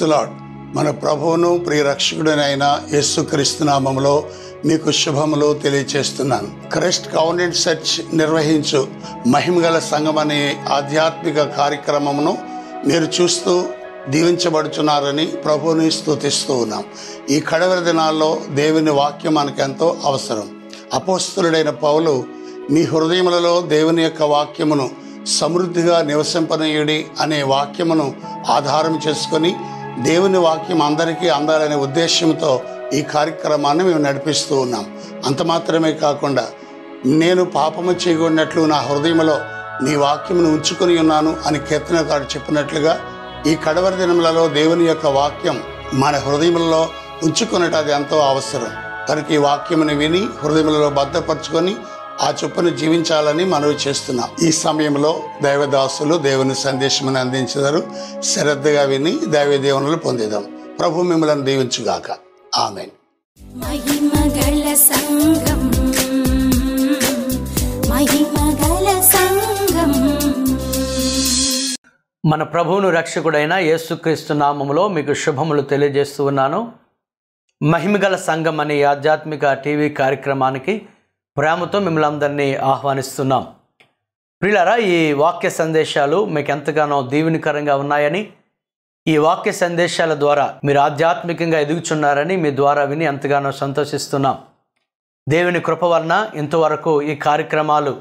క్రైస్తులాడ్ మన ప్రభువును ప్రియ యేసు యేసుక్రీస్తు నామములో మీకు శుభములు తెలియచేస్తున్నాను. క్రైస్ట్ కౌండెంట్ సెర్చ్ నిర్వహించు మహిమగల సంఘం అనే ఆధ్యాత్మిక కార్యక్రమమును మీరు చూస్తూ దీవించబడుచున్నారని ప్రభువుని స్తుతిస్తూ ఉన్నాం. ఈ కడవరి దినాల్లో దేవుని వాక్యం మనకెంతో అవసరం. అపోస్తులుడైన పౌలు మీ హృదయములలో దేవుని యొక్క వాక్యమును సమృద్ధిగా నివసింపనీయుడి అనే వాక్యమును ఆధారం చేసుకొని దేవుని వాక్యం అందరికీ అందాలనే ఉద్దేశంతో ఈ కార్యక్రమాన్ని మేము నడిపిస్తూ ఉన్నాం. అంత మాత్రమే కాకుండా నేను పాపము చేయగొన్నట్లు నా హృదయములో నీ వాక్యమును ఉంచుకొని ఉన్నాను అని కీర్తనకారు చెప్పినట్లుగా ఈ కడవరి దినములలో దేవుని యొక్క వాక్యం మన హృదయములలో ఉంచుకున్నట్టు అది ఎంతో అవసరం. కనుక ఈ వాక్యమును విని హృదయములలో భద్రపరచుకొని ఆ చొప్పున జీవించాలని మనవి చేస్తున్నాం. ఈ సమయంలో దైవదాసులు దేవుని సందేశమును అందించదారు శ్రద్ధగా విని దైవ దేవునులు పొందేదాం. ప్రభు మిమ్మల్ని దీవించుగాక. ఆమె మహిమగల మహిమగల మన ప్రభువును రక్షకుడైన యేసుక్రీస్తు నామములో మీకు శుభములు తెలియజేస్తూ ఉన్నాను. మహిమగల సంఘం అనే ఆధ్యాత్మిక టీవీ కార్యక్రమానికి ప్రేమతో మిమ్మల్ని అందరినీ ఆహ్వానిస్తున్నాం. ప్రియులారా ఈ వాక్య సందేశాలు మీకు ఎంతగానో దీవెనికరంగా ఉన్నాయని ఈ వాక్య సందేశాల ద్వారా మీరు ఆధ్యాత్మికంగా ఎదుగుచున్నారని మీ ద్వారా విని ఎంతగానో సంతోషిస్తున్నాం. దేవుని కృప వలన ఇంతవరకు ఈ కార్యక్రమాలు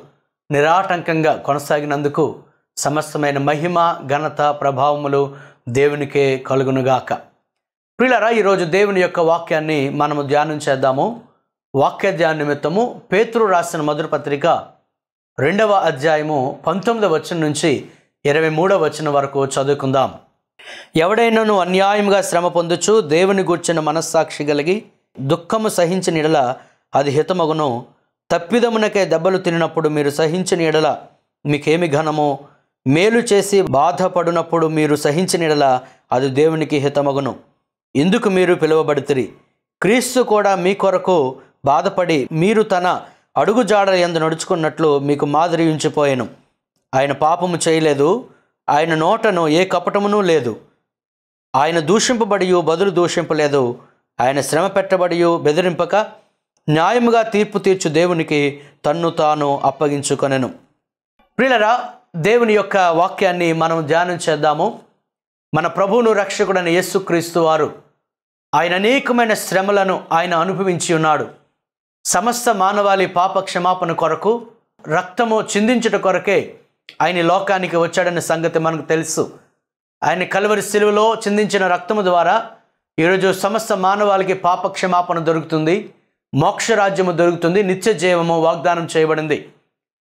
నిరాటంకంగా కొనసాగినందుకు సమస్తమైన మహిమ ఘనత ప్రభావములు దేవునికే కలుగునుగాక. ప్రియులరా ఈరోజు దేవుని యొక్క వాక్యాన్ని మనము ధ్యానం చేద్దాము. వాక్యధ్యాన నిమిత్తము పేతురు రాసిన మధుర పత్రిక రెండవ అధ్యాయము పంతొమ్మిదవ వచనం నుంచి ఇరవై మూడవ వచనం వరకు చదువుకుందాం. ఎవడైనాను అన్యాయంగా శ్రమ పొందుచు దేవుని గూర్చిన మనస్సాక్షి కలిగి దుఃఖము సహించిన ఎడల అది హితమగును. తప్పిదమునకే దెబ్బలు తినినప్పుడు మీరు సహించిన ఎడల మీకేమి ఘనమో? మేలు చేసి బాధపడినప్పుడు మీరు సహించిన ఎడల అది దేవునికి హితమగును. ఇందుకు మీరు పిలువబడితిరి. క్రీస్తు కూడా మీ కొరకు బాధపడి మీరు తన అడుగుజాడ ఎందు నడుచుకున్నట్లు మీకు మాదిరి ఉంచిపోయాను. ఆయన పాపము చేయలేదు. ఆయన నోటను ఏ కపటమునూ లేదు. ఆయన దూషింపబడియు బదులు దూషింపలేదు. ఆయన శ్రమ పెట్టబడియు బెదిరింపక న్యాయముగా తీర్పు తీర్చు దేవునికి తన్ను తాను అప్పగించుకొనెను. ప్రిలరా దేవుని యొక్క వాక్యాన్ని మనం ధ్యానం చేద్దాము. మన ప్రభువును రక్షకుడైన యేసుక్రీస్తు వారు ఆయన అనేకమైన శ్రమలను ఆయన అనుభవించి ఉన్నాడు. సమస్త మానవాళి పాప క్షమాపణ కొరకు రక్తము చిందించుట కొరకే ఆయన లోకానికి వచ్చాడన్న సంగతి మనకు తెలుసు. ఆయన కలువరి శిలువలో చిందించిన రక్తము ద్వారా ఈరోజు సమస్త మానవాళికి పాప క్షమాపణ దొరుకుతుంది మోక్షరాజ్యము దొరుకుతుంది నిత్య జీవము వాగ్దానం చేయబడింది.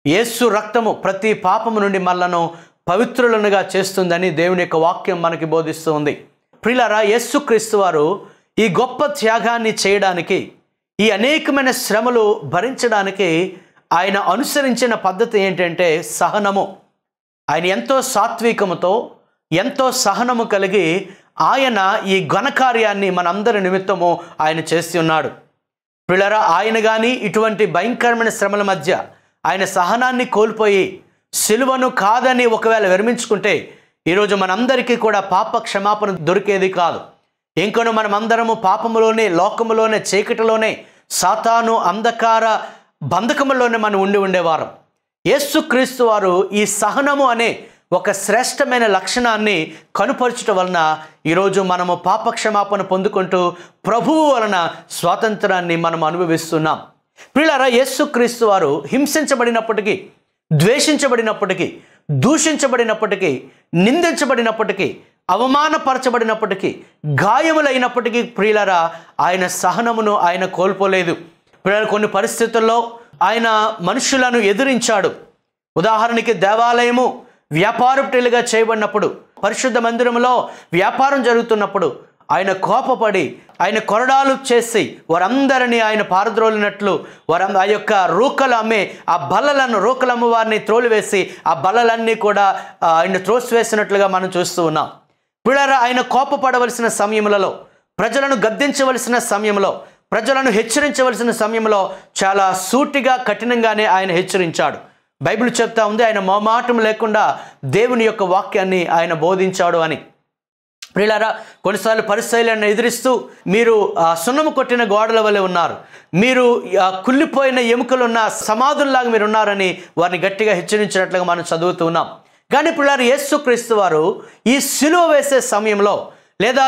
యేసు రక్తము ప్రతి పాపము నుండి మనలను పవిత్రులనుగా చేస్తుందని దేవుని యొక్క వాక్యం మనకి బోధిస్తూ ఉంది. ప్రిలరా యేసుక్రీస్తు వారు ఈ గొప్ప త్యాగాన్ని చేయడానికి ఈ అనేకమైన శ్రమలు భరించడానికి ఆయన అనుసరించిన పద్ధతి ఏంటంటే సహనము. ఆయన ఎంతో సాత్వికముతో ఎంతో సహనము కలిగి ఆయన ఈ ఘనకార్యాన్ని మనందరి నిమిత్తము ఆయన చేసి ఉన్నాడు. పిల్లరా ఆయన కానీ ఇటువంటి భయంకరమైన శ్రమల మధ్య ఆయన సహనాన్ని కోల్పోయి సిలువను కాదని ఒకవేళ విరమించుకుంటే ఈరోజు మనందరికీ కూడా పాప క్షమాపణ దొరికేది కాదు. ఇంకొన మనమందరము పాపములోనే లోకములోనే చీకటిలోనే సాతాను అంధకార బంధకములోనే మనం ఉండి ఉండేవారం. యేసుక్రీస్తు వారు ఈ సహనము అనే ఒక శ్రేష్టమైన లక్షణాన్ని కనుపరచడం వలన ఈరోజు మనము పాప క్షమాపణ పొందుకుంటూ ప్రభువు వలన స్వాతంత్రాన్ని మనం అనుభవిస్తున్నాం. పిల్లరా యేసుక్రీస్తు వారు హింసించబడినప్పటికీ ద్వేషించబడినప్పటికీ దూషించబడినప్పటికీ నిందించబడినప్పటికీ అవమానపరచబడినప్పటికీ గాయములైనప్పటికీ ప్రియులరా ఆయన సహనమును ఆయన కోల్పోలేదు. ప్రియుల కొన్ని పరిస్థితుల్లో ఆయన మనుషులను ఎదిరించాడు. ఉదాహరణకి దేవాలయము వ్యాపారపుటిలుగా చేయబడినప్పుడు పరిశుద్ధ మందిరంలో వ్యాపారం జరుగుతున్నప్పుడు ఆయన కోపపడి ఆయన కొరడాలు చేసి వారందరినీ ఆయన పారద్రోలినట్లు వారు ఆ యొక్క రూకలు అమ్మే ఆ బల్లలను రూకలు అమ్మవారిని త్రోలివేసి ఆ బల్లలన్నీ కూడా ఆయన ఆయన త్రోసివేసినట్లుగా మనం చూస్తూ ఉన్నాం. పిల్లరా ఆయన కోపపడవలసిన సమయములలో ప్రజలను గద్దించవలసిన సమయంలో ప్రజలను హెచ్చరించవలసిన సమయంలో చాలా సూటిగా కఠినంగానే ఆయన హెచ్చరించాడు. బైబిల్ చెప్తా ఉంది ఆయన మొమాటం లేకుండా దేవుని యొక్క వాక్యాన్ని ఆయన బోధించాడు అని. ప్రియులారా కొన్నిసార్లు పరిస్థితులను ఎదిరిస్తూ మీరు సున్నము కొట్టిన గోడల వలె ఉన్నారు. మీరు కుళ్ళిపోయిన ఎముకలున్న సమాధుల్లాగా మీరు ఉన్నారని వారిని గట్టిగా హెచ్చరించినట్లుగా మనం చదువుతూ ఉన్నాం. కానీ ఇప్పుడు యేసుక్రీస్తు వారు ఈ సిలువ వేసే సమయంలో లేదా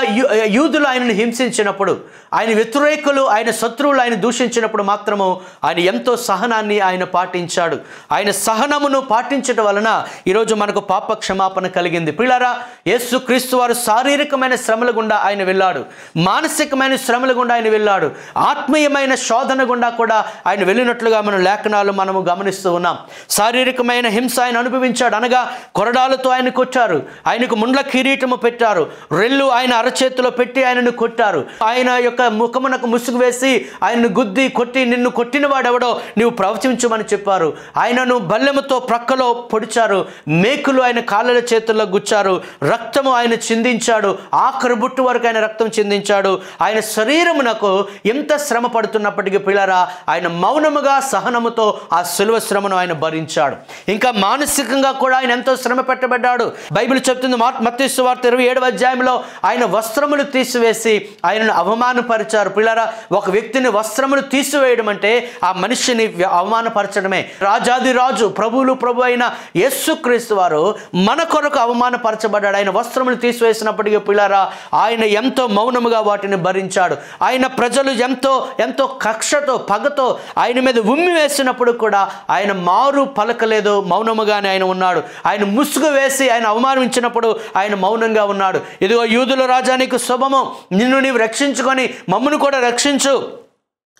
యూదులు ఆయనను హింసించినప్పుడు ఆయన వ్యతిరేకులు ఆయన శత్రువులు ఆయన దూషించినప్పుడు మాత్రము ఆయన ఎంతో సహనాన్ని ఆయన పాటించాడు. ఆయన సహనమును పాటించడం వలన ఈరోజు మనకు పాప క్షమాపణ కలిగింది. పిల్లరా యేసు క్రీస్తు వారు శారీరకమైన శ్రమల గుండా ఆయన వెళ్ళాడు. మానసికమైన శ్రమల గుండా ఆయన వెళ్ళాడు. ఆత్మీయమైన శోధన గుండా కూడా ఆయన వెళ్ళినట్లుగా మన లేఖనాలు మనము గమనిస్తూ ఉన్నాం. శారీరకమైన హింస ఆయన అనుభవించాడు అనగా కొరడాలతో ఆయన కొట్టారు ఆయనకు ముండ్ల కిరీటము పెట్టారు. రెల్లు ఆయన అరచేతిలో పెట్టి ఆయనను కొట్టారు. ఆయన యొక్క ముఖమునకు ముసుగు వేసి ఆయనను గుద్ది కొట్టి నిన్ను కొట్టిన వాడెవడో నీవు ప్రవచించమని చెప్పారు. ఆయనను బల్లెముతో ప్రక్కలో పొడిచారు. మేకులు ఆయన కాళ్ళ చేతుల్లో గుచ్చారు. రక్తము ఆయన చిందించాడు. ఆఖరు బుట్టు వరకు ఆయన రక్తం చిందించాడు. ఆయన శరీరమునకు ఎంత శ్రమ పడుతున్నప్పటికీ పిల్లరా ఆయన మౌనముగా సహనముతో ఆ సులువ శ్రమను ఆయన భరించాడు. ఇంకా మానసికంగా కూడా ఆయన ఎంతో శ్రమ పెట్టబడ్డాడు. బైబిల్ చెప్తుంది మత్స్సు వార్త ఇరవై ఏడవ అధ్యాయంలో ఆయన వస్త్రములు తీసివేసి ఆయనను అవమానపరిచారు. పిల్లరా ఒక వ్యక్తిని వస్త్రములు తీసివేయడం అంటే ఆ మనిషిని అవమానపరచడమే. రాజాది రాజు ప్రభువులు ప్రభు అయిన యేసుక్రీస్తు వారు మన కొరకు అవమానపరచబడ్డాడు. ఆయన వస్త్రములు తీసివేసినప్పటికీ పిల్లరా ఆయన ఎంతో మౌనముగా వాటిని భరించాడు. ఆయన ప్రజలు ఎంతో ఎంతో కక్షతో పగతో ఆయన మీద ఉమ్మి వేసినప్పుడు కూడా ఆయన మారు పలకలేదు మౌనముగానే ఆయన ఉన్నాడు. ఆయన ముసుగు వేసి ఆయన అవమానించినప్పుడు ఆయన మౌనంగా ఉన్నాడు. ఇదిగో యూదు రాజానికి శుభము నిన్ను నీవు రక్షించుకొని మమ్మను కూడా రక్షించు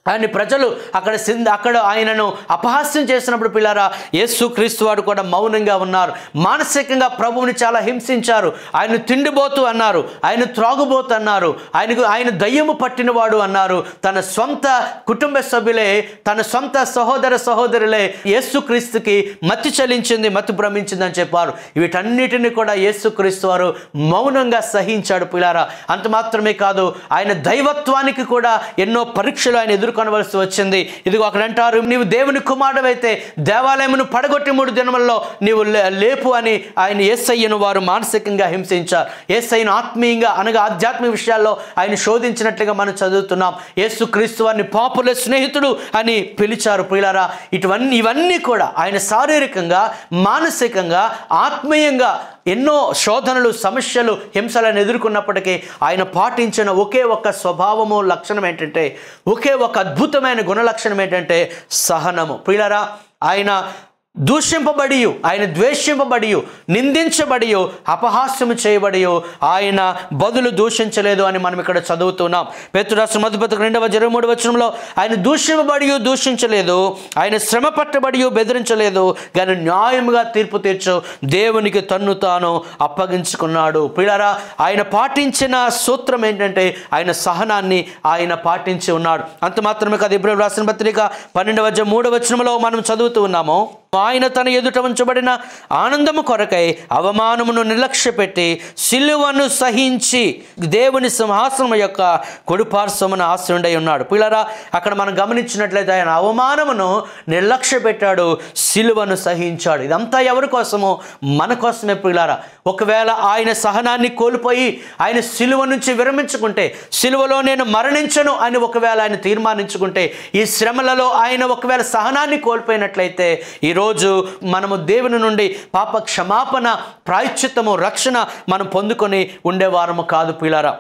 ఆయన ప్రజలు అక్కడ సింధ అక్కడ ఆయనను అపహాస్యం చేసినప్పుడు పిల్లారా యేసు క్రీస్తు వాడు కూడా మౌనంగా ఉన్నారు. మానసికంగా ప్రభువుని చాలా హింసించారు. ఆయన తిండిబోతు అన్నారు. ఆయన త్రాగుబోతు అన్నారు. ఆయనకు ఆయన దయ్యము పట్టినవాడు అన్నారు. తన సొంత కుటుంబ సభ్యులే తన సొంత సహోదర సహోదరులే యేసు క్రీస్తుకి మతి చలించింది మతి భ్రమించింది అని చెప్పారు. వీటన్నిటిని కూడా యేసు క్రీస్తు వారు మౌనంగా సహించాడు పిల్లారా. అంత మాత్రమే కాదు ఆయన దైవత్వానికి కూడా ఎన్నో పరీక్షలు ఆయన ఎదుర్కొనవలసి వచ్చింది. ఇదిగో అక్కడ అంటారు నీవు దేవుని కుమారుడవైతే దేవాలయమును పడగొట్టి మూడు దినములలో నీవు లే- లేపు అని ఆయన ఏసయ్యను వారు మానసికంగా హింసించారు. ఏసయ్యను ఆత్మీయంగా అనగా ఆధ్యాత్మిక విషయాల్లో ఆయన శోధించినట్లుగా మనం చదువుతున్నాం. యేసు క్రీస్తు వారిని పాపుల స్నేహితుడు అని పిలిచారు. పిల్లారా ఇటువన్నీ ఇవన్నీ కూడా ఆయన శారీరకంగా మానసికంగా ఆత్మీయంగా ఎన్నో శోధనలు సమస్యలు హింసలను ఎదుర్కొన్నప్పటికీ ఆయన పాటించిన ఒకే ఒక స్వభావము లక్షణం ఏంటంటే ఒకే ఒక అద్భుతమైన గుణలక్షణం ఏంటంటే సహనము. ప్రియులరా ఆయన దూషింపబడి ఆయన ద్వేషింపబడి నిందించబడి అపహాస్యము చేయబడియు ఆయన బదులు దూషించలేదు అని మనం ఇక్కడ చదువుతున్నాం. పేతురాష్ట్ర మధుపతికి రెండవ ఇరవై మూడు వచనంలో ఆయన దూషింపబడియు దూషించలేదు ఆయన శ్రమ పట్టబడియు బెదిరించలేదు కానీ న్యాయముగా తీర్పు తీర్చు దేవునికి తన్ను తాను అప్పగించుకున్నాడు. పిల్లరా ఆయన పాటించిన సూత్రం ఏంటంటే ఆయన సహనాన్ని ఆయన పాటించి ఉన్నాడు. అంత మాత్రమే కాదు ఇబ్రహీం రాసిన పత్రిక పన్నెండవ మూడవ వచనంలో మనం చదువుతూ ఉన్నాము. ఆయన తన ఎదుట ఉంచబడిన ఆనందము కొరకై అవమానమును నిర్లక్ష్యపెట్టి శిలువను సిలువను సహించి దేవుని సింహాసనం యొక్క కొడుపార్శ్వమున ఆశ్రయుడై ఉన్నాడు. పిల్లరా అక్కడ మనం గమనించినట్లయితే ఆయన అవమానమును నిర్లక్ష్య పెట్టాడు సిలువను సహించాడు. ఇదంతా ఎవరి కోసమో? మన కోసమే పిల్లారా. ఒకవేళ ఆయన సహనాన్ని కోల్పోయి ఆయన సిలువ నుంచి విరమించుకుంటే సిలువలో నేను మరణించను అని ఒకవేళ ఆయన తీర్మానించుకుంటే ఈ శ్రమలలో ఆయన ఒకవేళ సహనాన్ని కోల్పోయినట్లయితే ఈ ఈరోజు మనము దేవుని నుండి పాప క్షమాపణ ప్రాయశ్చిత్తము రక్షణ మనం పొందుకొని ఉండేవారము కాదు పిల్లరా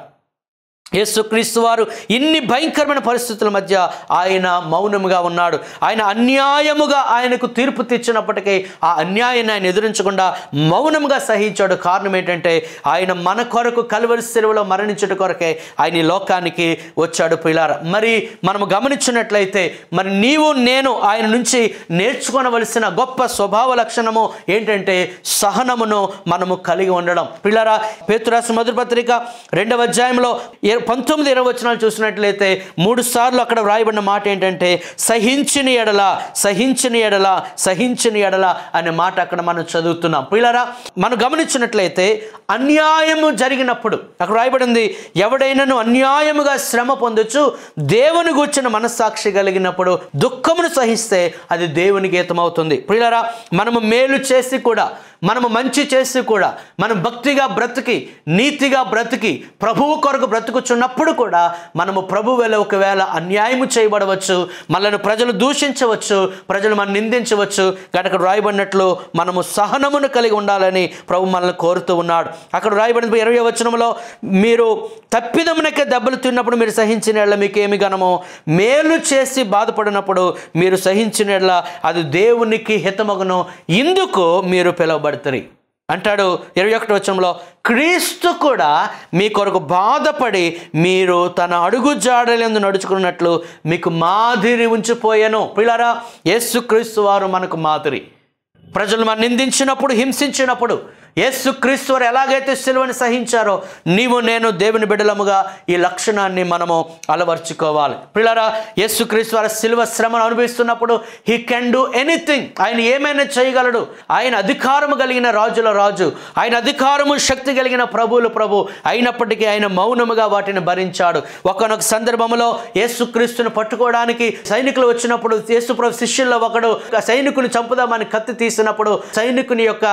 యేసుక్రీస్తు వారు ఇన్ని భయంకరమైన పరిస్థితుల మధ్య ఆయన మౌనముగా ఉన్నాడు. ఆయన అన్యాయముగా ఆయనకు తీర్పు తెచ్చినప్పటికీ ఆ అన్యాయాన్ని ఆయన ఎదురించకుండా మౌనముగా సహించాడు. కారణం ఏంటంటే ఆయన మన కొరకు కలువరి సెలవులో మరణించట కొరకే ఆయన ఈ లోకానికి వచ్చాడు పిల్లార మరి మనము గమనించినట్లయితే మరి నీవు నేను ఆయన నుంచి నేర్చుకోనవలసిన గొప్ప స్వభావ లక్షణము ఏంటంటే సహనమును మనము కలిగి ఉండడం. పిల్లరా పేతురాసు మధుర పత్రిక రెండవ అధ్యాయంలో పంతొమ్మిది ఇరవై వచనాలు చూసినట్లయితే మూడు సార్లు అక్కడ వ్రాయబడిన మాట ఏంటంటే సహించిన ఎడల సహించిన ఎడల సహించిన ఎడల అనే మాట అక్కడ మనం చదువుతున్నాం. పిల్లరా మనం గమనించినట్లయితే అన్యాయము జరిగినప్పుడు అక్కడ రాయబడింది ఎవడైనాను అన్యాయముగా శ్రమ పొందొచ్చు దేవుని గూర్చిన మనస్సాక్షి కలిగినప్పుడు దుఃఖమును సహిస్తే అది దేవుని గీతం అవుతుంది పిల్లరా మనము మేలు చేసి కూడా మనము మంచి చేసి కూడా మనం భక్తిగా బ్రతికి నీతిగా బ్రతికి ప్రభువు కొరకు బ్రతుకుచున్నప్పుడు కూడా మనము ప్రభు వేళ ఒకవేళ అన్యాయము చేయబడవచ్చు మనల్ని ప్రజలు దూషించవచ్చు ప్రజలు మనం నిందించవచ్చు కనుక రాయబడినట్లు మనము సహనమును కలిగి ఉండాలని ప్రభు మనల్ని కోరుతూ ఉన్నాడు. అక్కడ రాయబడిన ఇరవై వచనంలో మీరు తప్పిదమునకే దెబ్బలు తిన్నప్పుడు మీరు సహించిన మీకు ఏమి గనమో మేలు చేసి బాధపడినప్పుడు మీరు సహించిన అది దేవునికి హితమగును ఇందుకు మీరు పిలువబడతారు అంటాడు ఇరవై ఒకటి వచ్చంలో క్రీస్తు కూడా మీ కొరకు బాధపడి మీరు తన అడుగు జాడలందు నడుచుకున్నట్లు మీకు మాదిరి ఉంచిపోయాను. పిల్లరా యేసుక్రీస్తు వారు మనకు మాదిరి. ప్రజలు మన నిందించినప్పుడు హింసించినప్పుడు యేసు క్రీస్తు వారు ఎలాగైతే సిలువని సహించారో నీవు నేను దేవుని బిడ్డలముగా ఈ లక్షణాన్ని మనము అలవర్చుకోవాలి. పిల్లరా యేసు క్రీస్తువారి సిలువ శ్రమను అనుభవిస్తున్నప్పుడు హీ కెన్ డూ ఎనీథింగ్. ఆయన ఏమైనా చేయగలడు? ఆయన అధికారము కలిగిన రాజుల రాజు ఆయన అధికారము శక్తి కలిగిన ప్రభువులు ప్రభు అయినప్పటికీ ఆయన మౌనముగా వాటిని భరించాడు. ఒకనొక సందర్భంలో యేసుక్రీస్తును పట్టుకోవడానికి సైనికులు వచ్చినప్పుడు యేసు ప్రభు శిష్యుల్లో ఒకడు సైనికుని చంపుదామని కత్తి తీసినప్పుడు సైనికుని యొక్క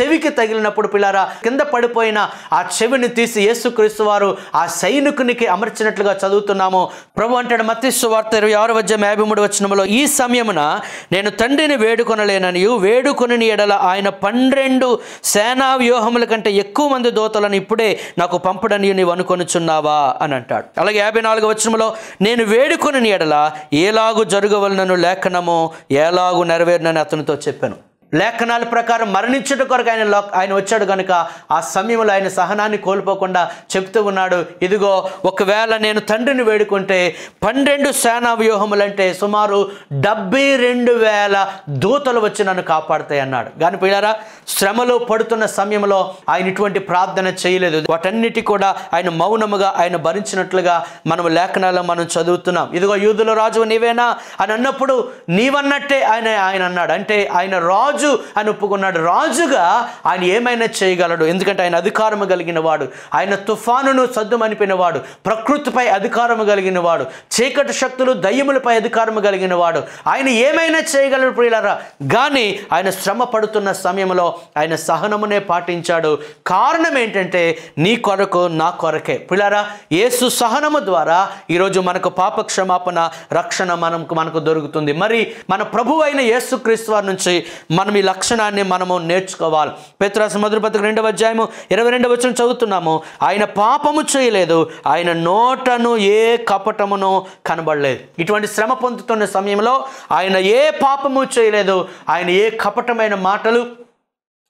చెవికి తగిలినప్పుడు పిల్లారా కింద పడిపోయిన ఆ చెవిని తీసి యేసుక్రీస్తు వారు ఆ సైనికునికి అమర్చినట్లుగా చదువుతున్నాము. ప్రభు అంటాడు మత్స్సు వార్త ఇరవై ఆరు వద్యం యాభై మూడు వచనంలో ఈ సమయమున నేను తండ్రిని వేడుకొనలేనని వేడుకొనని ఎడల ఆయన పన్నెండు సేనా వ్యూహముల కంటే ఎక్కువ మంది దోతలను ఇప్పుడే నాకు పంపడని నీవు అనుకొనుచున్నావా? అని అంటాడు. అలాగే యాభై నాలుగు వచనంలో నేను వేడుకొనని ఎడల ఏలాగు జరగవలనను లేఖనము ఏలాగు నెరవేరునని అతనితో చెప్పాను. లేఖనాల ప్రకారం మరణించుట కొరకు ఆయన లో- ఆయన వచ్చాడు కనుక ఆ సమయంలో ఆయన సహనాన్ని కోల్పోకుండా చెప్తూ ఉన్నాడు ఇదిగో ఒకవేళ నేను తండ్రిని వేడుకుంటే పన్నెండు సేనా వ్యూహములంటే సుమారు డెబ్బై రెండు వేల దూతలు వచ్చి నన్ను కాపాడుతాయి అన్నాడు. కానీ పిల్లరా శ్రమలో పడుతున్న సమయంలో ఆయన ఇటువంటి ప్రార్థన చేయలేదు. వాటన్నిటి కూడా ఆయన మౌనముగా ఆయన భరించినట్లుగా మనం లేఖనాల్లో మనం చదువుతున్నాం. ఇదిగో యూదుల రాజు నీవేనా? అని అన్నప్పుడు నీవన్నట్టే ఆయన ఆయన అన్నాడు. అంటే ఆయన రాజు అని ఒప్పుకున్నాడు. రాజుగా ఆయన ఏమైనా చేయగలడు? ఎందుకంటే ఆయన అధికారము కలిగిన వాడు. ఆయన తుఫానును సద్దుమనిపిన వాడు ప్రకృతిపై అధికారము కలిగిన వాడు. చీకటి శక్తులు దయ్యములపై అధికారము కలిగిన వాడు. ఆయన ఏమైనా చేయగలడు ప్రియులరా? కానీ ఆయన శ్రమ పడుతున్న సమయంలో ఆయన సహనమునే పాటించాడు. కారణం ఏంటంటే నీ కొరకు నా కొరకే. పిల్లరా యేసు సహనము ద్వారా ఈరోజు మనకు పాప క్షమాపణ రక్షణ మనకు మనకు దొరుకుతుంది. మరి మన ప్రభు అయిన యేసుక్రీస్తు వారి నుంచి మన ఈ లక్షణాన్ని మనము నేర్చుకోవాలి. పేతురాసు మొదటి రెండవ అధ్యాయము ఇరవై రెండవ వచ్చిన చదువుతున్నాము. ఆయన పాపము చేయలేదు. ఆయన నోటను ఏ కపటమును కనబడలేదు. ఇటువంటి శ్రమ పొందుతున్న సమయంలో ఆయన ఏ పాపము చేయలేదు. ఆయన ఏ కపటమైన మాటలు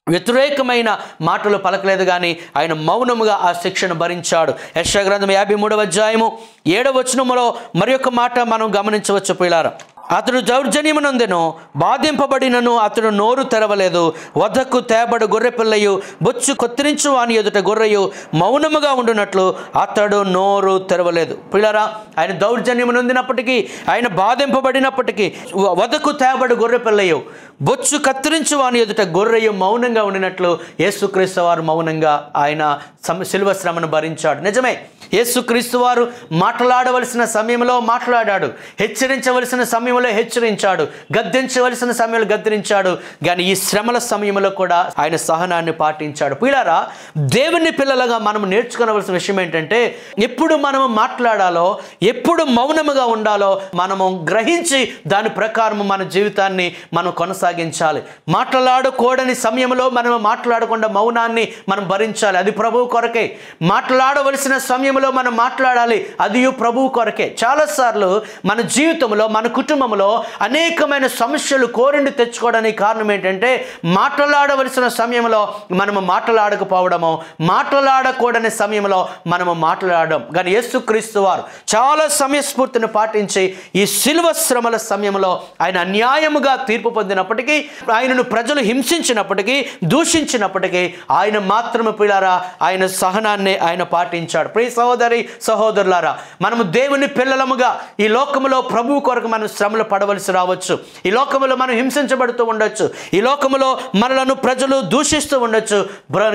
వ్యతిరేకమైన మాటలు పలకలేదు కానీ ఆయన మౌనముగా ఆ శిక్షను భరించాడు. యశ గ్రంథం యాభై మూడవ అధ్యాయము ఏడవ వచనములో మరి ఒక మాట మనం గమనించవచ్చు పిల్లారా అతడు దౌర్జన్యమునందెను బాధింపబడినను అతడు నోరు తెరవలేదు. వద్దకు తేబడు గొర్రె పిల్లయు బొచ్చు కొత్తిరించు వాని ఎదుట గొర్రెయు మౌనముగా ఉండునట్లు అతడు నోరు తెరవలేదు. పిల్లరా ఆయన దౌర్జన్యము నొందినప్పటికీ ఆయన బాధింపబడినప్పటికీ వదకు తేబడు గొర్రె పిల్లయు బొచ్చు కత్తిరించు వాని ఎదుట గొర్రెయు మౌనంగా ఉండినట్లు యేసుక్రీస్తు వారు మౌనంగా ఆయన శిల్వ శ్రమను భరించాడు. నిజమే యేసుక్రీస్తు వారు మాట్లాడవలసిన సమయంలో మాట్లాడాడు. హెచ్చరించవలసిన సమయంలో హెచ్చరించాడు. గద్దించవలసిన సమయంలో గద్దించాడు. కానీ ఈ శ్రమల సమయంలో కూడా ఆయన సహనాన్ని పాటించాడు. పిల్లరా దేవుని పిల్లలుగా మనం నేర్చుకోవలసిన విషయం ఏంటంటే ఎప్పుడు మనము మాట్లాడాలో ఎప్పుడు మౌనముగా ఉండాలో మనము గ్రహించి దాని ప్రకారం మన జీవితాన్ని మనం కొనసాగించాలి. మాట్లాడకూడని సమయంలో మనం మాట్లాడకుండా మౌనాన్ని మనం భరించాలి. అది ప్రభువు కొరకే. మాట్లాడవలసిన సమయంలో మనం మాట్లాడాలి. అది ప్రభువు కొరకే. చాలాసార్లు మన జీవితంలో మన కుటుంబం కుటుంబంలో అనేకమైన సమస్యలు కోరిండి తెచ్చుకోవడానికి కారణం ఏంటంటే మాట్లాడవలసిన సమయంలో మనము మాట్లాడకపోవడము. మాట్లాడకూడని సమయంలో మనము మాట్లాడడం. కానీ యేసుక్రీస్తు వారు చాలా సమయస్ఫూర్తిని పాటించి ఈ శిల్వ శ్రమల సమయంలో ఆయన అన్యాయముగా తీర్పు పొందినప్పటికీ ఆయనను ప్రజలు హింసించినప్పటికీ దూషించినప్పటికీ ఆయన మాత్రమే పిల్లారా ఆయన సహనాన్ని ఆయన పాటించాడు. ప్రియ సహోదరి సహోదరులారా మనము దేవుని పిల్లలముగా ఈ లోకంలో ప్రభు కొరకు మనం శ్రమలు పడవలసి రావచ్చు. ఈ లోకంలో మనం హింసించబడుతూ ఉండొచ్చు. ఈ లోకములో మనలను ప్రజలు దూషిస్తూ ఉండొచ్చు.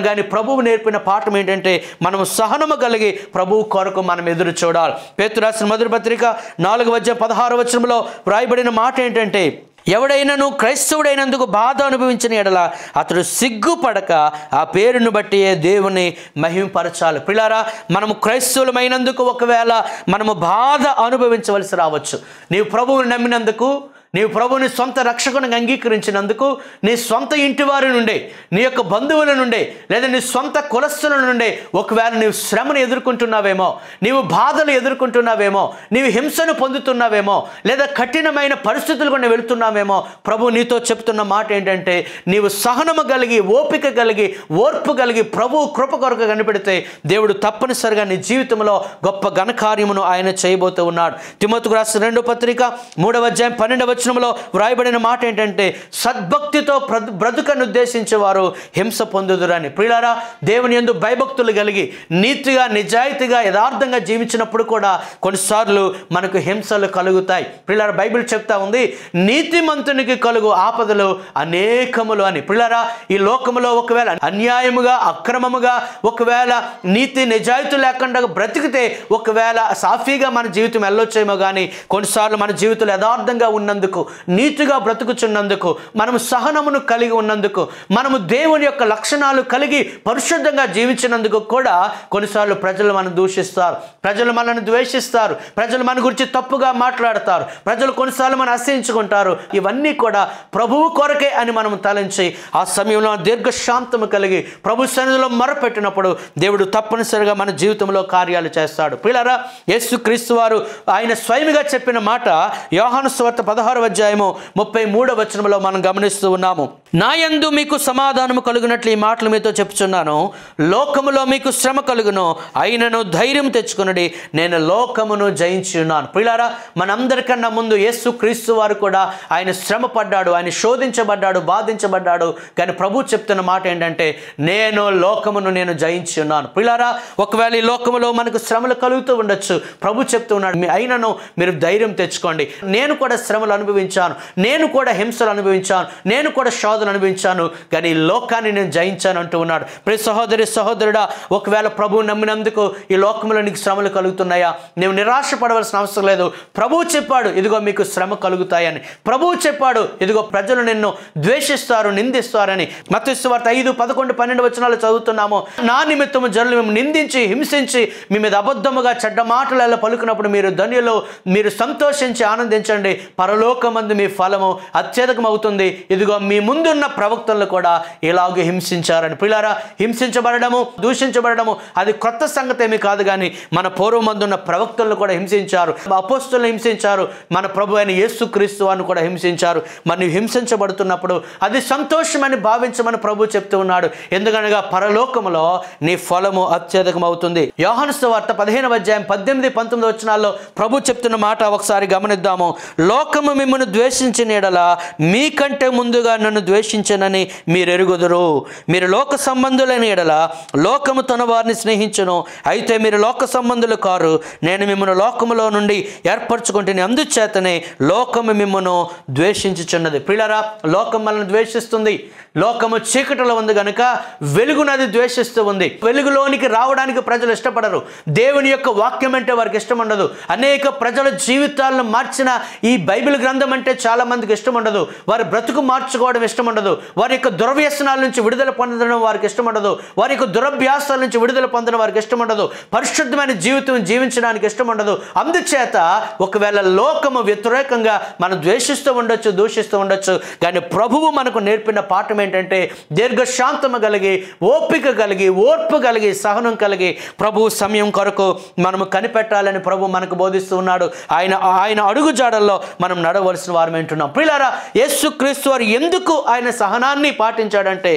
కానీ ప్రభువు నేర్పిన పాఠం ఏంటంటే మనం సహనము కలిగి ప్రభువు కొరకు మనం ఎదురు చూడాలి. పేతు మధుర పత్రిక నాలుగు వచ్చే పదహారు వచనంలో వ్రాయబడిన మాట ఏంటంటే ఎవడైనను క్రైస్తవుడైనందుకు బాధ అనుభవించిన ఎడల అతడు సిగ్గుపడక ఆ పేరును బట్టి దేవుని మహిమపరచాలి. పిల్లారా మనము క్రైస్తవులమైనందుకు ఒకవేళ మనము బాధ అనుభవించవలసి రావచ్చు. నీవు ప్రభువుని నమ్మినందుకు నీవు ప్రభుని సొంత రక్షకుని అంగీకరించినందుకు నీ సొంత ఇంటి వారి నుండే నీ యొక్క బంధువుల నుండే లేదా నీ సొంత కులస్తుల నుండే ఒకవేళ నీవు శ్రమను ఎదుర్కొంటున్నావేమో నీవు బాధలు ఎదుర్కొంటున్నావేమో నీవు హింసను పొందుతున్నావేమో లేదా కఠినమైన పరిస్థితులు కూడా వెళుతున్నావేమో ప్రభు నీతో చెప్తున్న మాట ఏంటంటే నీవు సహనము కలిగి ఓపిక కలిగి ఓర్పు కలిగి ప్రభు కృప కొరకు కనిపెడితే దేవుడు తప్పనిసరిగా నీ జీవితంలో గొప్ప ఘనకార్యమును ఆయన చేయబోతూ ఉన్నాడు. తిమ్మతుకు రాసిన రెండో పత్రిక మూడవ అధ్యాయం పన్నెండవ వచనంలో వ్రాయబడిన మాట ఏంటంటే సద్భక్తితో బ్రతు బ్రతుకను ఉద్దేశించే వారు హింస పొందుదురని. ప్రియులారా దేవుని ఎందు భయభక్తులు కలిగి నీతిగా నిజాయితీగా యథార్థంగా జీవించినప్పుడు కూడా కొన్నిసార్లు మనకు హింసలు కలుగుతాయి. ప్రియులారా బైబిల్ చెప్తా ఉంది నీతిమంతునికి కలుగు ఆపదలు అనేకములు అని. ప్రియులారా ఈ లోకములో ఒకవేళ అన్యాయముగా అక్రమముగా ఒకవేళ నీతి నిజాయితీ లేకుండా బ్రతికితే ఒకవేళ సాఫీగా మన జీవితం వెళ్ళొచ్చేమో కానీ కొన్నిసార్లు మన జీవితంలో యథార్థంగా ఉన్నందుకు నీతిగా బ్రతుకుచున్నందుకు మనము సహనమును కలిగి ఉన్నందుకు మనము దేవుని యొక్క లక్షణాలు కలిగి పరిశుద్ధంగా జీవించినందుకు కూడా కొన్నిసార్లు ప్రజలు మనం దూషిస్తారు. ప్రజలు మనల్ని ద్వేషిస్తారు. ప్రజలు మన గురించి తప్పుగా మాట్లాడతారు. ప్రజలు కొన్నిసార్లు మనం అసహించుకుంటారు. ఇవన్నీ కూడా ప్రభువు కొరకే అని మనం తలంచి ఆ సమయంలో దీర్ఘశాంతము కలిగి ప్రభు సన్నిధిలో మొరపెట్టినప్పుడు దేవుడు తప్పనిసరిగా మన జీవితంలో కార్యాలు చేస్తాడు. పిల్లరా యేసు క్రీస్తు వారు ఆయన స్వయంగా చెప్పిన మాట యోహాను స్వార్త పదహారు అధ్యాయము ముప్పై మూడవ వచనంలో మనం గమనిస్తూ ఉన్నాము. నా యందు మీకు సమాధానము కలుగునట్లు ఈ మాటలు మీతో చెప్తున్నాను లోకములో మీకు శ్రమ కలుగును. అయినను ధైర్యం తెచ్చుకునడి. నేను లోకమును జయించి ఉన్నాను పిల్లారా మనందరికన్నా ముందు యేసు క్రీస్తు వారు కూడా ఆయన శ్రమ పడ్డాడు ఆయన శోధించబడ్డాడు బాధించబడ్డాడు. కానీ ప్రభు చెప్తున్న మాట ఏంటంటే నేను లోకమును నేను జయించి ఉన్నాను పిల్లారా ఒకవేళ ఈ లోకములో మనకు శ్రమలు కలుగుతూ ఉండొచ్చు. ప్రభు చెప్తున్నాడు మీ అయినను మీరు ధైర్యం తెచ్చుకోండి. నేను కూడా శ్రమలు అనుభవించాను. నేను కూడా హింసలు అనుభవించాను. నేను కూడా శోధన అనుభవించాను. కానీ ఈ లోకాన్ని నేను జయించాను అంటూ ఉన్నాడు. ప్రతి సహోదరి సహోదరుడా ఒకవేళ ప్రభువు నమ్మినందుకు ఈ లోకంలో నీకు శ్రమలు కలుగుతున్నాయా? నువ్వు నిరాశ పడవలసిన అవసరం లేదు. ప్రభువు చెప్పాడు ఇదిగో మీకు శ్రమ కలుగుతాయని. ప్రభువు చెప్పాడు ఇదిగో ప్రజలు నిన్ను ద్వేషిస్తారు నిందిస్తారని. మత్స్సు వార్త ఐదు పదకొండు పన్నెండు వచనాలు చదువుతున్నాము. నా నిమిత్తము జనులు మేము నిందించి హింసించి మీ మీద అబద్ధముగా చెడ్డ మాటలలో పలుకున్నప్పుడు మీరు ధన్యులు మీరు సంతోషించి ఆనందించండి. పరలో పరలోకమందు మీ ఫలము అత్యధికం అవుతుంది ఇదిగో మీ ముందున్న ప్రవక్తలను కూడా ఇలాగ హింసించారని. పిల్లారా హింసించబడము దూషించబడము అది కొత్త సంగతి కాదు కానీ మన పూర్వమందున్న ప్రవక్తలను కూడా హింసించారు. అపోస్తులను హింసించారు. మన ప్రభు అయిన యేసు క్రీస్తు అని కూడా హింసించారు. మరి హింసించబడుతున్నప్పుడు అది సంతోషమని భావించమని ప్రభు చెప్తూ ఉన్నాడు. ఎందుకనగా పరలోకములో నీ ఫలము అత్యధికం అవుతుంది యోహాను వార్త పదిహేను అధ్యాయం పద్దెనిమిది పంతొమ్మిది వచ్చినాల్లో ప్రభు చెప్తున్న మాట ఒకసారి గమనిద్దాము. లోకము మిమ్మల్ని ద్వేషించిన ఎడల మీకంటే ముందుగా నన్ను ద్వేషించనని మీరు ఎరుగుదరు మీరు లోక సంబంధులైన ఎడల లోకము తన వారిని స్నేహించను. అయితే మీరు లోక సంబంధులు కారు. నేను మిమ్మల్ని లోకములో నుండి ఏర్పరచుకుంటుని అందుచేతనే లోకము మిమ్మను ద్వేషించుచున్నది. పిల్లరా లోకం మనల్ని ద్వేషిస్తుంది. లోకము చీకటిలో ఉంది కనుక వెలుగునది ద్వేషిస్తూ ఉంది. వెలుగులోనికి రావడానికి ప్రజలు ఇష్టపడరు. దేవుని యొక్క వాక్యం అంటే వారికి ఇష్టం ఉండదు అనేక ప్రజల జీవితాలను మార్చిన ఈ బైబిల్ గ్రంథం అంటే చాలా మందికి ఇష్టం ఉండదు. వారి బ్రతుకు మార్చుకోవడం ఇష్టం ఉండదు. వారి యొక్క దుర్వ్యసనాల నుంచి విడుదల పొందడం వారికి ఇష్టం ఉండదు. వారి యొక్క దురభ్యాసాల నుంచి విడుదల పొందడం వారికి ఇష్టం ఉండదు. పరిశుద్ధమైన జీవితం జీవించడానికి ఇష్టం ఉండదు. అందుచేత ఒకవేళ లోకము వ్యతిరేకంగా మనం ద్వేషిస్తూ ఉండొచ్చు దూషిస్తూ ఉండొచ్చు కానీ ప్రభువు మనకు నేర్పిన పాఠం ఏంటంటే దీర్ఘశాంతము కలిగి ఓపిక కలిగి ఓర్పు కలిగి సహనం కలిగి ప్రభు సమయం కొరకు మనము కనిపెట్టాలని ప్రభు మనకు బోధిస్తూ ఉన్నాడు. ఆయన ఆయన అడుగు జాడల్లో మనం నడవలసిన వారు వింటున్నాం ప్రియులారా యేసు క్రీస్తు వారు ఎందుకు ఆయన సహనాన్ని పాటించాడంటే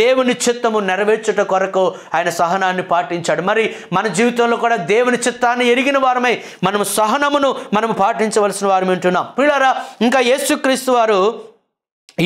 దేవుని చిత్తము నెరవేర్చుట కొరకు ఆయన సహనాన్ని పాటించాడు. మరి మన జీవితంలో కూడా దేవుని చిత్తాన్ని ఎరిగిన వారమై మనము సహనమును మనము పాటించవలసిన వారు వింటున్నాం ప్రియులారా ఇంకా యేసుక్రీస్తు వారు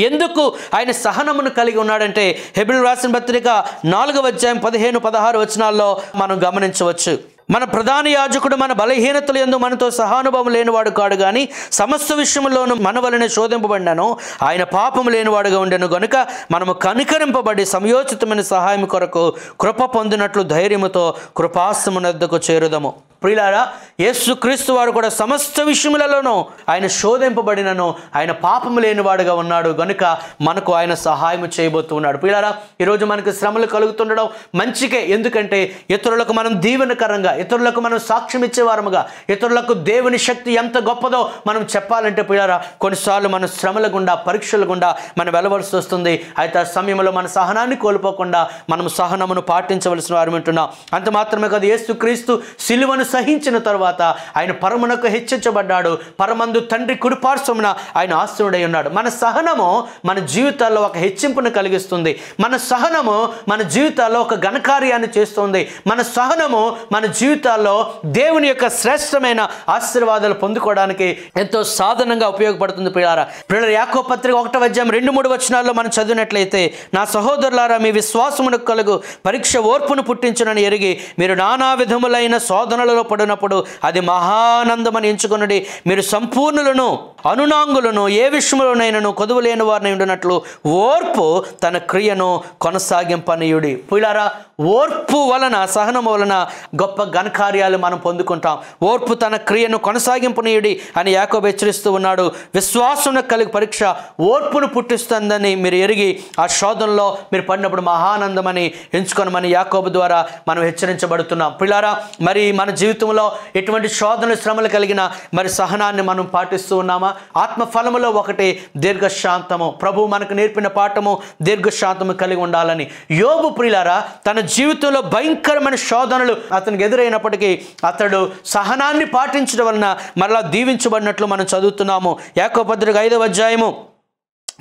ఎందుకు ఆయన సహనమును కలిగి ఉన్నాడంటే హెబిల్ రాసిన పత్రిక నాలుగవ అధ్యాయం పదిహేను పదహారు వచనాల్లో మనం గమనించవచ్చు. మన ప్రధాన యాజకుడు మన బలహీనతలు ఎందు మనతో సహానుభవం లేనివాడు కాడు కానీ సమస్త విషయంలోనూ మన వలన శోధింపబడినాను. ఆయన పాపము లేనివాడుగా ఉండెను గనుక మనము కనికరింపబడి సమయోచితమైన సహాయం కొరకు కృప పొందినట్లు ధైర్యముతో కృపాస్తమునద్దకు చేరుదము. ప్రియులారా యేసుక్రీస్తు వారు కూడా సమస్త విషయములలోనూ ఆయన శోధింపబడినను ఆయన పాపము లేనివాడుగా ఉన్నాడు. గనుక మనకు ఆయన సహాయం చేయబోతున్నాడు ప్రియులారా ఈరోజు మనకు శ్రమలు కలుగుతుండడం మంచికే. ఎందుకంటే ఇతరులకు మనం దీవెనకరంగా ఇతరులకు మనం సాక్ష్యం ఇచ్చేవారముగా ఇతరులకు దేవుని శక్తి ఎంత గొప్పదో మనం చెప్పాలంటే ప్రియులారా కొన్నిసార్లు మన శ్రమల గుండా పరీక్షల గుండా మనం వెళ్ళవలసి వస్తుంది. అయితే ఆ సమయంలో మన సహనాన్ని కోల్పోకుండా మనం సహనమును పాటించవలసిన వారు ఉంటున్నాం అంత మాత్రమే కాదు యేసుక్రీస్తు సిలువను సహించిన తర్వాత ఆయన పరమునకు హెచ్చించబడ్డాడు. పరమందు తండ్రి కుడిపార్శ్వమున ఆయన ఆస్తుడై ఉన్నాడు. మన సహనము మన జీవితాల్లో ఒక హెచ్చింపును కలిగిస్తుంది. మన సహనము మన జీవితాల్లో ఒక ఘనకార్యాన్ని చేస్తుంది. మన సహనము మన జీవితాల్లో దేవుని యొక్క శ్రేష్టమైన ఆశీర్వాదాలు పొందుకోవడానికి ఎంతో సాధనంగా ఉపయోగపడుతుంది ప్రియారా ప్రియుల యాకో పత్రిక ఒకటో అధ్యాయం రెండు మూడు వచనాల్లో మనం చదివినట్లయితే నా సహోదరులారా మీ విశ్వాసమునకు కలుగు పరీక్ష ఓర్పును పుట్టించునని ఎరిగి మీరు నానా విధములైన శోధనలు శోధనలలో పడినప్పుడు అది మహానందమని ఎంచుకొనుడి. మీరు సంపూర్ణులను అనునాంగులను ఏ విషయంలోనైనాను కొదువులేని వారిని ఉండినట్లు ఓర్పు తన క్రియను కొనసాగింపనీయుడి. పులారా ఓర్పు వలన సహనం వలన గొప్ప ఘనకార్యాలు మనం పొందుకుంటాం. ఓర్పు తన క్రియను కొనసాగింపునీయుడి అని యాకోబు హెచ్చరిస్తూ ఉన్నాడు. విశ్వాసం కలిగి పరీక్ష ఓర్పును పుట్టిస్తుందని మీరు ఎరిగి ఆ శోధనలో మీరు పడినప్పుడు మహానందమని ఎంచుకొనమని యాకోబు ద్వారా మనం హెచ్చరించబడుతున్నాం. పిల్లారా మరి మన జీవితంలో ఎటువంటి శోధనలు శ్రమలు కలిగిన మరి సహనాన్ని మనం పాటిస్తూ ఉన్నామా? ఆత్మ ఫలములో ఒకటి దీర్ఘశాంతము. ప్రభు మనకు నేర్పిన పాఠము దీర్ఘశాంతము కలిగి ఉండాలని. యోగు ప్రియులారా తన జీవితంలో భయంకరమైన శోధనలు అతనికి ఎదురైనప్పటికీ అతడు సహనాన్ని పాటించడం వలన మరలా దీవించబడినట్లు మనం చదువుతున్నాము. యాకో ఐదవ అధ్యాయము.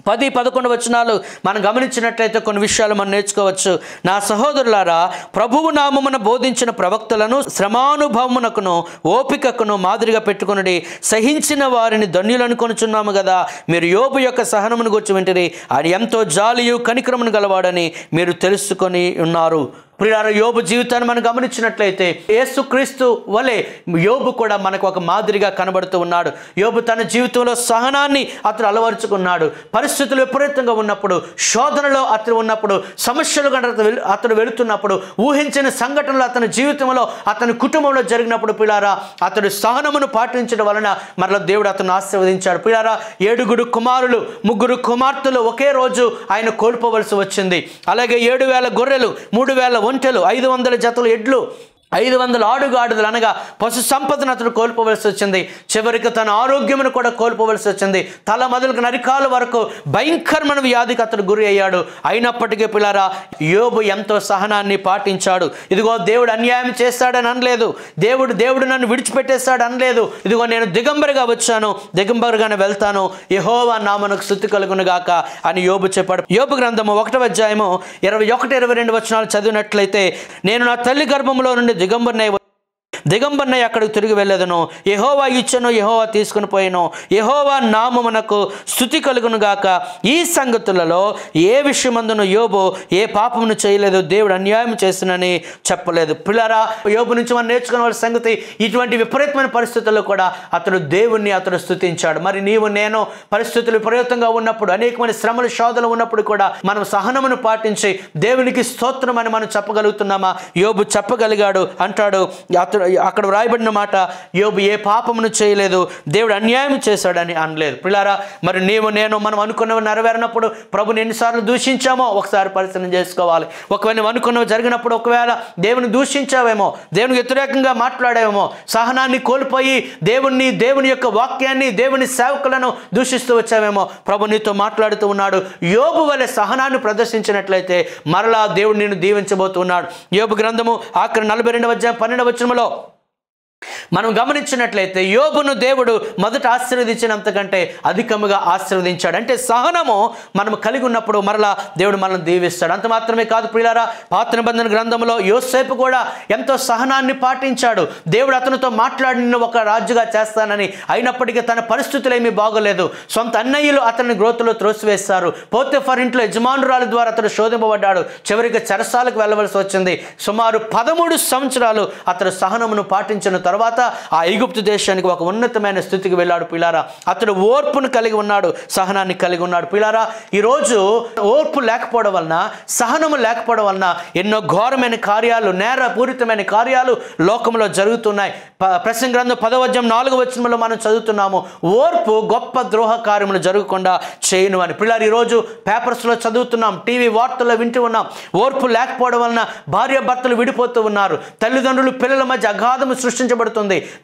పది పదకొండు వచనాలు మనం గమనించినట్లయితే కొన్ని విషయాలు మనం నేర్చుకోవచ్చు. నా సహోదరులారా ప్రభువు నామమున బోధించిన ప్రవక్తలను శ్రమానుభవమునకును ఓపికకును మాదిరిగా పెట్టుకుని సహించిన వారిని ధన్యులను కొనుచున్నాము కదా మీరు యోబు యొక్క సహనమును గుర్చి వింటిరి. ఆయన ఎంతో జాలియు కనిక్రమను గలవాడని మీరు తెలుసుకొని ఉన్నారు. ప్రియార యోబు జీవితాన్ని మనం గమనించినట్లయితే యేసుక్రీస్తు వలె యోబు కూడా మనకు ఒక మాదిరిగా కనబడుతూ ఉన్నాడు. యోబు తన జీవితంలో సహనాన్ని అతను అలవరుచుకున్నాడు. పరిస్థితులు విపరీతంగా ఉన్నప్పుడు శోధనలో అతను ఉన్నప్పుడు సమస్యలు కనుక అతను వెళ్- అతను వెళుతున్నప్పుడు ఊహించిన సంఘటనలు అతని జీవితంలో అతని కుటుంబంలో జరిగినప్పుడు పిల్లారా అతడు సహనమును పాటించడం వలన మరలా దేవుడు అతను ఆశీర్వదించాడు. పిల్లారా ఏడుగురు కుమారులు ముగ్గురు కుమార్తెలు ఒకే రోజు ఆయన కోల్పోవలసి వచ్చింది. అలాగే ఏడు వేల గొర్రెలు మూడు వేల ఒంటెలు ఐదు వందల జతలు ఎడ్లు ఐదు వందల ఆడుగాడుదలు అనగా పశు సంపదను అతను కోల్పోవలసి వచ్చింది. చివరికి తన ఆరోగ్యమును కూడా కోల్పోవలసి వచ్చింది. తల మొదలకు నరికాల వరకు భయంకరమైన వ్యాధికి అతను గురి అయ్యాడు. అయినప్పటికీ పిల్లరా యోబు ఎంతో సహనాన్ని పాటించాడు. ఇదిగో దేవుడు అన్యాయం చేస్తాడని అనలేదు. దేవుడు దేవుడు నన్ను విడిచిపెట్టేస్తాడు అనలేదు. ఇదిగో నేను దిగంబరిగా వచ్చాను. దిగంబరిగానే వెళ్తాను. యహోవా నామనకు శుద్ధి కలుగును గాక అని యోబు చెప్పాడు. యోబు గ్రంథము ఒకటవ అధ్యాయము ఇరవై ఒకటి ఇరవై రెండు వచనాలు చదివినట్లయితే నేను నా తల్లి గర్భంలో నుండి दिगंबर नए దిగంబన్నయ్య అక్కడికి తిరిగి వెళ్ళేదను. యహోవా ఇచ్చను యహోవా తీసుకుని పోయాను. యహోవా నామమునకు స్థుతి కలుగును గాక. ఈ సంగతులలో ఏ విషయమందును యోబు ఏ పాపమును చేయలేదు. దేవుడు అన్యాయం చేసినని చెప్పలేదు. పిల్లరా యోబు నుంచి మనం నేర్చుకోవాల్సిన సంగతి ఇటువంటి విపరీతమైన పరిస్థితుల్లో కూడా అతడు దేవుణ్ణి అతడు స్థుతించాడు మరి నీవు నేను పరిస్థితులు విపరీతంగా ఉన్నప్పుడు అనేకమైన శ్రమలు శోధనలు ఉన్నప్పుడు కూడా మనం సహనమును పాటించి దేవునికి స్తోత్రం అని మనం చెప్పగలుగుతున్నామా? యోబు చెప్పగలిగాడు అంటాడు అతడు అక్కడ వ్రాయబడిన మాట యోబు ఏ పాపమును చేయలేదు దేవుడు అన్యాయం చేశాడని అనలేదు. పిల్లారా మరి నీవు నేను మనం అనుకున్నవి నెరవేరినప్పుడు ప్రభుని ఎన్నిసార్లు దూషించామో ఒకసారి పరిశీలన చేసుకోవాలి. ఒకవేళ నువ్వు అనుకున్నవి జరిగినప్పుడు ఒకవేళ దేవుని దూషించావేమో దేవునికి వ్యతిరేకంగా మాట్లాడేమో సహనాన్ని కోల్పోయి దేవుణ్ణి దేవుని యొక్క వాక్యాన్ని దేవుని సేవకులను దూషిస్తూ వచ్చావేమో ప్రభు నీతో మాట్లాడుతూ ఉన్నాడు. యోబు వలె సహనాన్ని ప్రదర్శించినట్లయితే మరలా దేవుడు నిన్ను దీవించబోతున్నాడు. యోబు గ్రంథము ఆఖరి నలభై రెండవ అధ్యాయం పన్నెండవ వచనంలో よ మనం గమనించినట్లయితే యోబును దేవుడు మొదట ఆశీర్వదించినంతకంటే అధికముగా ఆశీర్వదించాడు. అంటే సహనము మనం కలిగి ఉన్నప్పుడు మరలా దేవుడు మనల్ని దీవిస్తాడు. అంత మాత్రమే కాదు ప్రియులారా పాత నిబంధన గ్రంథంలో యోసేపు కూడా ఎంతో సహనాన్ని పాటించాడు. దేవుడు అతనితో మాట్లాడిన ఒక రాజుగా చేస్తానని అయినప్పటికీ తన పరిస్థితులు ఏమీ బాగోలేదు. సొంత అన్నయ్యలు అతన్ని గ్రోతులో త్రోసివేస్తారు పోతే ఫర్ ఇంట్లో యజమానురాలు ద్వారా అతడు శోధింపబడ్డాడు. చివరికి చెరసాలకు వెళ్ళవలసి వచ్చింది. సుమారు పదమూడు సంవత్సరాలు అతడు సహనమును పాటించిన తర్వాత తర్వాత ఆ ఐగుప్తు దేశానికి ఒక ఉన్నతమైన స్థితికి వెళ్ళాడు పిల్లారా అతడు ఓర్పును కలిగి ఉన్నాడు సహనాన్ని కలిగి ఉన్నాడు. పిల్లారా ఈరోజు ఓర్పు లేకపోవడం వలన సహనము లేకపోవడం వలన ఎన్నో ఘోరమైన కార్యాలు నేరపూరితమైన కార్యాలు లోకంలో జరుగుతున్నాయి. ప- ప్రసంగ గ్రంథం పదవద్యం నాలుగు వచనంలో మనం చదువుతున్నాము. ఓర్పు గొప్ప ద్రోహ కార్యములు జరగకుండా చేయను అని. పిల్లలు ఈరోజు పేపర్స్లో చదువుతున్నాం టీవీ వార్తల్లో వింటూ ఉన్నాం. ఓర్పు లేకపోవడం వలన భార్య భర్తలు విడిపోతూ ఉన్నారు. తల్లిదండ్రులు పిల్లల మధ్య అగాధము సృష్టించబడుతుంది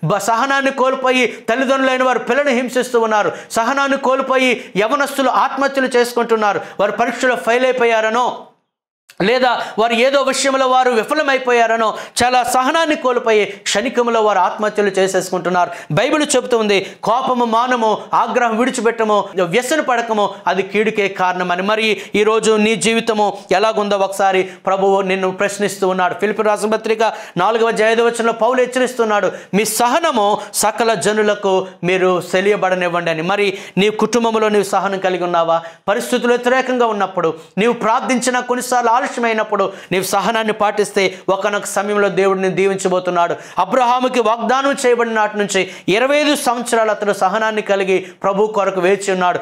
బ- సహనాన్ని కోల్పోయి తల్లిదండ్రులైన వారు పిల్లల్ని హింసిస్తూ ఉన్నారు. సహనాన్ని కోల్పోయి యవనస్తులు ఆత్మహత్యలు చేసుకుంటున్నారు. వారు పరీక్షలో ఫెయిల్ అయిపోయారనో లేదా వారు ఏదో విషయంలో వారు విఫలమైపోయారనో చాలా సహనాన్ని కోల్పోయి క్షణికంలో వారు ఆత్మహత్యలు చేసేసుకుంటున్నారు. బైబిల్ చెబుతుంది కోపము మానము ఆగ్రహం విడిచిపెట్టము వ్యసన పడకము అది కీడుకే కారణమని. మరి ఈరోజు నీ జీవితము ఎలాగుందో ఒకసారి ప్రభువు నిన్ను ప్రశ్నిస్తూ ఉన్నాడు. ఫిలిపి రాసపత్రిక నాలుగవ నాలుగవ జయదవచనంలో పౌలు హెచ్చరిస్తున్నాడు మీ సహనము సకల జనులకు మీరు తెలియబడనివ్వండి అని. మరి నీ కుటుంబంలో నీవు సహనం కలిగి ఉన్నావా? పరిస్థితులు వ్యతిరేకంగా ఉన్నప్పుడు నీవు ప్రార్థించిన కొన్నిసార్లు ఆలస్యమైనప్పుడు నీవు సహనాన్ని పాటిస్తే ఒకనొక సమయంలో దేవుడిని దీవించబోతున్నాడు. అబ్రహాముకి వాగ్దానం చేయబడిన నాటి నుంచి ఇరవై ఐదు సంవత్సరాలు అతను సహనాన్ని కలిగి ప్రభు కొరకు వేచి ఉన్నాడు.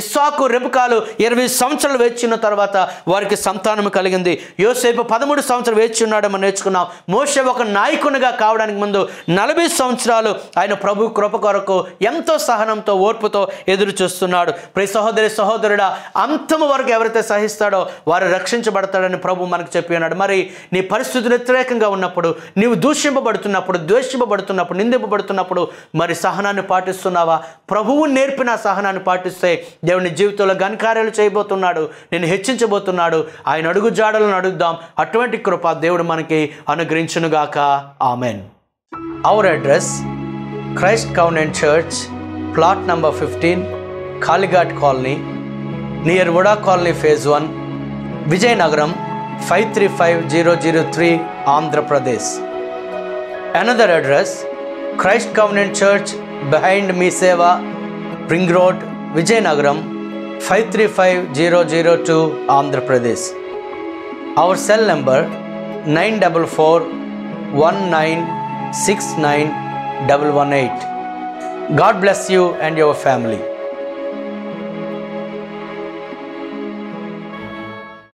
ఇస్సాకు రెబకాలు ఇరవై సంవత్సరాలు వేచిన తర్వాత వారికి సంతానం కలిగింది. యోసేపు పదమూడు సంవత్సరాలు వేచి ఉన్నాడు మనం నేర్చుకున్నాం. మోసే ఒక నాయకునిగా కావడానికి ముందు నలభై సంవత్సరాలు ఆయన ప్రభు కృప కొరకు ఎంతో సహనంతో ఓర్పుతో ఎదురు చూస్తున్నాడు. ప్రతి సహోదరి సహోదరుడా అంతము వరకు ఎవరైతే సహిస్తాడో వారు రక్షించబడతాడు చేయాలని ప్రభు మనకు చెప్పి ఉన్నాడు. మరి నీ పరిస్థితులు వ్యతిరేకంగా ఉన్నప్పుడు నీవు దూషింపబడుతున్నప్పుడు ద్వేషింపబడుతున్నప్పుడు నిందింపబడుతున్నప్పుడు మరి సహనాన్ని పాటిస్తున్నావా? ప్రభువు నేర్పిన సహనాన్ని పాటిస్తే దేవుని జీవితంలో ఘనకార్యాలు చేయబోతున్నాడు నేను హెచ్చించబోతున్నాడు. ఆయన అడుగు జాడలను అడుగుదాం. అటువంటి కృప దేవుడు మనకి అనుగ్రహించునుగాక. Amen. Our address Christ covenant church plot number fifteen Kalighat colony near VUDA colony phase one Vijayanagram 535003 Andhra Pradesh. Another address Christ Covenant Church behind Miseva, Ring Road, Vijayanagram 535002 Andhra Pradesh. Our cell number 944 God bless you and your family.